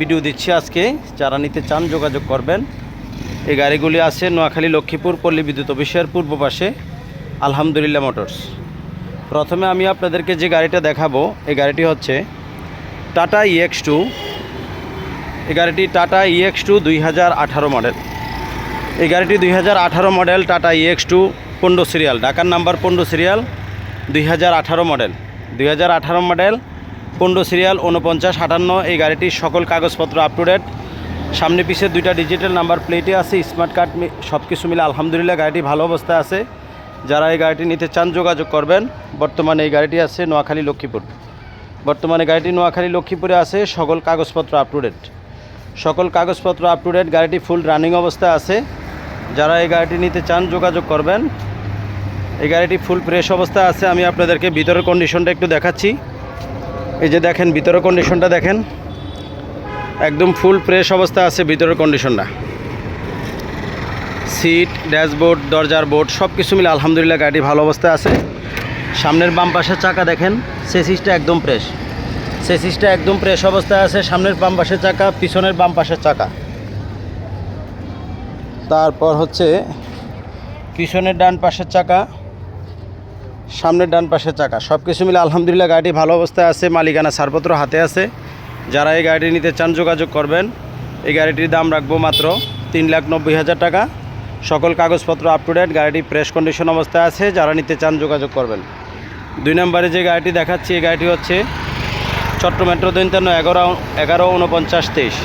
Video দিচ্ছি আজকে। যারা নিতে চান যোগাযোগ করবেন। এই গাড়িগুলি আছে নোয়াখালী, লক্ষ্মীপুর, পল্লী বিদ্যুৎ অফিসের পূর্ব পাশে আলহামদুলিল্লাহ মোটরস। প্রথমে আমি আপনাদেরকে যে গাড়িটা দেখাবো, এই গাড়িটি হচ্ছে টাটা ইএক্স টু এই গাড়িটি টাটা ইএক্স টু দুই হাজার আঠারো মডেল। এই গাড়িটি দুই হাজার আঠারো মডেল টাটা ইএক্স টু পনেরো সিরিয়াল। ঢাকার নাম্বার পনেরো সিরিয়াল দুই হাজার আঠারো মডেল। দুই হাজার আঠারো মডেল পনেরো সিরিয়াল উনপঞ্চাশ আটান্ন, এই গাড়িটির সকল কাগজপত্র আপ টু ডেট সামনে পিছে দুইটা ডিজিটাল নাম্বার প্লেটে আছে স্মার্ট কার্ড সব কিছু মিলে আলহামদুলিল্লাহ গাড়িটি ভালো অবস্থায় আছে। যারা এই গাড়িটি নিতে চান যোগাযোগ করবেন। বর্তমানে এই গাড়িটি আছে নোয়াখালী লক্ষ্মীপুর। বর্তমানে গাড়িটি নোয়াখালী লক্ষ্মীপুরে আছে, সকল কাগজপত্র আপ টু ডেট সকল কাগজপত্র আপ টু ডেট গাড়িটি ফুল রানিং অবস্থায় আছে। যারা এই গাড়িটি নিতে চান যোগাযোগ করবেন। এই গাড়িটি ফুল ফ্রেশ অবস্থায় আছে, আমি আপনাদেরকে ভিতরের কন্ডিশনটা একটু দেখাচ্ছি। এই যে দেখেন, ভিতরের কন্ডিশনটা দেখেন। একদম ফুল ফ্রেশ অবস্থা আছে ভিতরের কন্ডিশনটা সিট ড্যাশবোর্ড দরজার বোর্ড সব কিছু মিলে আলহামদুলিল্লাহ গাড়ি ভালো অবস্থায় আছে। সামনের বাম পাশের চাকা দেখেন সেসিসটা একদম ফ্রেশ সেসিসটা একদম ফ্রেশ অবস্থায় আছে, সামনের বাম পাশের চাকা, পিছনের বাম পাশের চাকা। তারপর হচ্ছে, পিছনের ডান পাশের চাকা সামনের ডান পাশের চাকা। সব কিছু মিলে আলহামদুলিল্লাহ গাড়িটি ভালো অবস্থায় আছে, মালিকানা ছাড়পত্র হাতে আছে। যারা এই গাড়িটি নিতে চান যোগাযোগ করবেন। এই গাড়িটির দাম রাখব মাত্র তিন লাখ নব্বই হাজার টাকা। সকল কাগজপত্র আপ টু ডেট গাড়িটি প্রেস কন্ডিশন অবস্থায় আছে। যারা নিতে চান যোগাযোগ করবেন। দুই নম্বরে যে গাড়িটি দেখাচ্ছি, এই গাড়িটি হচ্ছে চট্ট মেট্রো দৈন্তান্ন এগারো এগারো উনপঞ্চাশ তেইশ।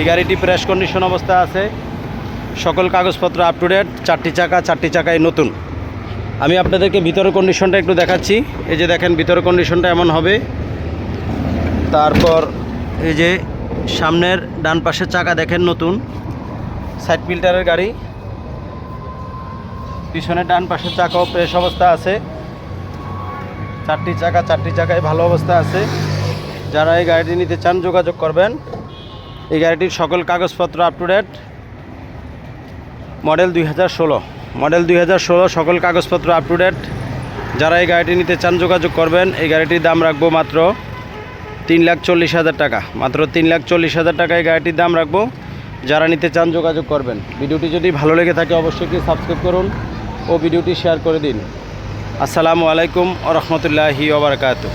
এই গাড়িটি প্রেস কন্ডিশন অবস্থায় আছে। সকল কাগজপত্র আপ টু ডেট চারটি চাকা, চারটি চাকায় নতুন। আমি আপনাদেরকে ভিতরের কন্ডিশনটা একটু দেখাচ্ছি। এই যে দেখেন, ভিতরের কন্ডিশনটা এমন হবে। তারপর এই যে সামনের ডান পাশের চাকা দেখেন নতুন। সাইড ফিল্টারের গাড়ি। পিছনের ডান পাশের চাকাও ফ্রেশ অবস্থা আছে। চারটি চাকা, চারটি চাকায় ভালো অবস্থা আছে। যারা এই গাড়িটি নিতে চান, যোগাযোগ করবেন। এই গাড়িটির সকল কাগজপত্র আপ টু ডেট মডেল দুই হাজার ষোলো। মডেল দুই হাজার ষোলো, সকল কাগজপত্র আপ টু ডেট যারা এই গাড়িটি নিতে চান যোগাযোগ করবেন, এই গাড়িটির দাম রাখব মাত্র তিন লাখ চল্লিশ হাজার টাকা। মাত্র তিন লাখ চল্লিশ হাজার টাকা এই গাড়িটির দাম রাখব। যারা নিতে চান যোগাযোগ করবেন। ভিডিওটি যদি ভালো লেগে থাকে, অবশ্যই কি সাবস্ক্রাইব করুন ও ভিডিওটি শেয়ার করে দিন। আসসালামু আলাইকুম ও রহমতুল্লাহি ওবরাকাতু